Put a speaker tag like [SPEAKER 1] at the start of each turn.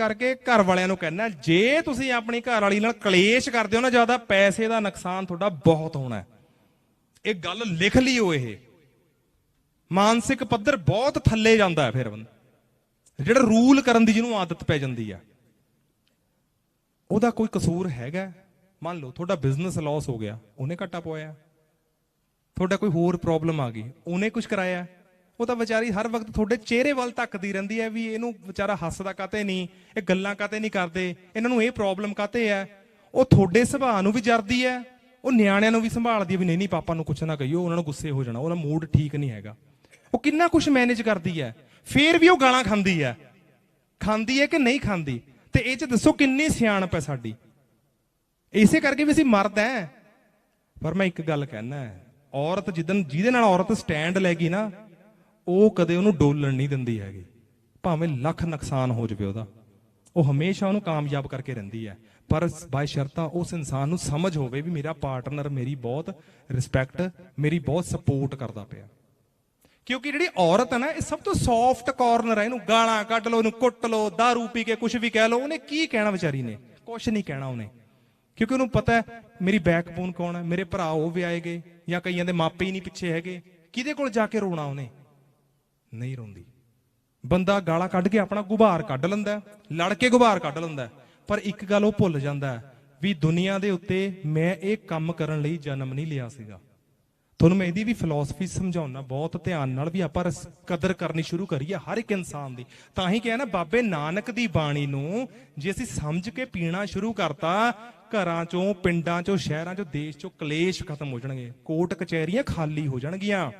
[SPEAKER 1] ਕਰਕੇ ਘਰ ਵਾਲਿਆਂ ਨੂੰ ਕਹਿਣਾ, ਜੇ ਤੁਸੀਂ ਆਪਣੀ ਘਰ ਵਾਲੀ ਨਾਲ ਕਲੇਸ਼ ਕਰਦੇ ਹੋ ਨਾ, ਜ਼ਿਆਦਾ ਪੈਸੇ ਦਾ ਨੁਕਸਾਨ ਤੁਹਾਡਾ ਬਹੁਤ ਹੋਣਾ ਇਹ ਗੱਲ ਲਿਖ ਲਿਓ ਇਹ। ਮਾਨਸਿਕ ਪੱਧਰ ਬਹੁਤ ਥੱਲੇ ਜਾਂਦਾ ਹੈ ਫਿਰ ਬੰਦਾ। ਜਿਹੜਾ ਰੂਲ ਕਰਨ ਦੀ ਜਿਹਨੂੰ ਆਦਤ ਪੈ ਜਾਂਦੀ ਹੈ ਉਹਦਾ ਕੋਈ ਕਸੂਰ ਹੈਗਾ ਮੰਨ ਲਓ, ਤੁਹਾਡਾ ਬਿਜ਼ਨਸ ਲਾਸ ਹੋ ਗਿਆ, ਉਹਨੇ ਘਾਟਾ ਪਵਾਇਆ ਤੁਹਾਡਾ ਕੋਈ ਹੋਰ ਪ੍ਰੋਬਲਮ ਆ ਗਈ, ਉਹਨੇ ਕੁਝ ਕਰਾਇਆ। ਉਹ ਤਾਂ ਵਿਚਾਰੀ ਹਰ ਵਕਤ ਤੁਹਾਡੇ ਚਿਹਰੇ ਵੱਲ ਤੱਕਦੀ ਰਹਿੰਦੀ ਹੈ ਵੀ ਇਹਨੂੰ ਵਿਚਾਰਾ ਹੱਸਦਾ ਕਾਤੇ ਨਹੀਂ, ਇਹ ਗੱਲਾਂ ਕਾਤੇ ਨਹੀਂ ਕਰਦੇ, ਇਹਨਾਂ ਨੂੰ ਇਹ ਪ੍ਰੋਬਲਮ ਕਾਤੇ ਹੈ? ਉਹ ਤੁਹਾਡੇ ਸੁਭਾਅ ਨੂੰ ਵੀ ਜਰਦੀ ਹੈ, ਉਹ ਨਿਆਣਿਆਂ ਨੂੰ ਵੀ ਸੰਭਾਲਦੀ ਹੈ ਵੀ ਨਹੀਂ ਨਹੀਂ ਪਾਪਾ ਨੂੰ ਕੁਛ ਨਾ ਕਹੀਓ, ਉਹਨਾਂ ਨੂੰ ਗੁੱਸੇ ਹੋ ਜਾਣਾ, ਉਹਦਾ ਮੂਡ ਠੀਕ ਨਹੀਂ ਹੈਗਾ। ਉਹ ਕਿੰਨਾ ਕੁਝ ਮੈਨੇਜ ਕਰਦੀ ਹੈ, ਫੇਰ ਵੀ ਉਹ ਗਾਲਾਂ ਖਾਂਦੀ ਹੈ। ਖਾਂਦੀ ਹੈ ਕਿ ਨਹੀਂ ਖਾਂਦੀ? ਤੇ ਇਹ ਚ ਦੱਸੋ ਕਿੰਨੀ ਸਿਆਣਪ ਹੈ ਸਾਡੀ। ਇਸੇ ਕਰਕੇ ਵੀ ਅਸੀਂ ਮਰਦ ਐ ਪਰ ਮੈਂ ਇੱਕ ਗੱਲ ਕਹਿਣਾ ਔਰਤ ਜਿੱਦਨ ਜਿਹਦੇ ਨਾਲ ਔਰਤ ਸਟੈਂਡ ਲੈ ਗਈ ਨਾ ਉਹ ਕਦੇ ਉਹਨੂੰ ਡੋਲਣ ਨਹੀਂ ਦਿੰਦੀ ਹੈਗੀ। ਭਾਵੇਂ ਲੱਖ ਨੁਕਸਾਨ ਹੋ ਜਾਵੇ ਉਹਦਾ। ਉਹ ਹਮੇਸ਼ਾ ਉਹਨੂੰ ਕਾਮਯਾਬ ਕਰਕੇ ਰਹਿੰਦੀ ਹੈ। ਪਰ ਬਾਈ ਸ਼ਰਤਾਂ ਉਸ ਇਨਸਾਨ ਨੂੰ ਸਮਝ ਹੋਵੇ ਵੀ ਮੇਰਾ ਪਾਰਟਨਰ ਮੇਰੀ ਬਹੁਤ ਰਿਸਪੈਕਟ, ਮੇਰੀ ਬਹੁਤ ਸਪੋਰਟ ਕਰਦਾ ਪਿਆ। ਕਿਉਂਕਿ ਜਿਹੜੀ ਔਰਤ ਹੈ ਨਾ, ਇਹ ਸਭ ਤੋਂ ਸੌਫਟ ਕਾਰਨਰ ਹੈ। ਇਹਨੂੰ ਗਾਲਾਂ ਕੱਢ ਲਓ, ਇਹਨੂੰ ਕੁੱਟ ਲਓ, दारू ਪੀ ਕੇ ਕੁਝ ਵੀ ਕਹਿ ਲਓ, ਉਹਨੇ ਕੀ ਕਹਿਣਾ ਵਿਚਾਰੀ ਨੇ? ਕੁਝ ਨਹੀਂ ਕਹਿਣਾ ਉਹਨੇ। ਕਿਉਂਕਿ ਉਹਨੂੰ ਪਤਾ ਹੈ, ਮੇਰੀ ਬੈਕਬੋਨ ਕੌਣ ਹੈ? ਮੇਰੇ ਭਰਾ ਉਹ ਵਿਆਹੇ ਗਏ ਜਾਂ ਕਈਆਂ ਦੇ ਮਾਪੇ ਹੀ ਨਹੀਂ ਪਿੱਛੇ ਹੈਗੇ। ਕਿਹਦੇ ਕੋਲ ਜਾ ਕੇ ਰੋਣਾ ਉਹਨੇ? ਨਹੀਂ ਰੋਂਦੀ। ਬੰਦਾ ਗਾਲਾਂ ਕੱਢ ਕੇ ਆਪਣਾ ਗੁਬਾਰ ਕੱਢ ਲੈਂਦਾ ਲੜ ਕੇ ਗੁਬਾਰ ਕੱਢ ਲੈਂਦਾ ਪਰ ਇੱਕ ਗੱਲ ਉਹ ਭੁੱਲ ਜਾਂਦਾ ਵੀ ਦੁਨੀਆ ਦੇ ਉੱਤੇ ਮੈਂ ਇਹ ਕੰਮ ਕਰਨ ਲਈ ਜਨਮ ਨਹੀਂ ਲਿਆ ਸੀਗਾ। ਤੁਹਾਨੂੰ ਮੈਂ ਇਹਦੀ ਵੀ ਫਿਲਾਸਫੀ ਸਮਝਾਉਣਾ ਬਹੁਤ ਧਿਆਨ ਨਾਲ ਵੀ ਆਪਾਂ ਕਦਰ ਕਰਨੀ ਸ਼ੁਰੂ ਕਰੀਏ ਹਰ ਇੱਕ ਇਨਸਾਨ ਦੀ। ਤਾਂ ਹੀ ਕਿਹਾ ਨਾ, ਬਾਬੇ ਨਾਨਕ ਦੀ ਬਾਣੀ ਨੂੰ ਜੇ ਅਸੀਂ ਸਮਝ ਕੇ ਪੀਣਾ ਸ਼ੁਰੂ ਕਰਤਾ, ਘਰਾਂ ਚੋਂ, ਪਿੰਡਾਂ ਚੋਂ, ਸ਼ਹਿਰਾਂ ਚੋਂ, ਦੇਸ਼ ਚੋਂ ਕਲੇਸ਼ ਖਤਮ ਹੋ ਜਾਣਗੇ ਕੋਰਟ ਕਚਹਿਰੀਆਂ ਖਾਲੀ ਹੋ ਜਾਣਗੀਆਂ।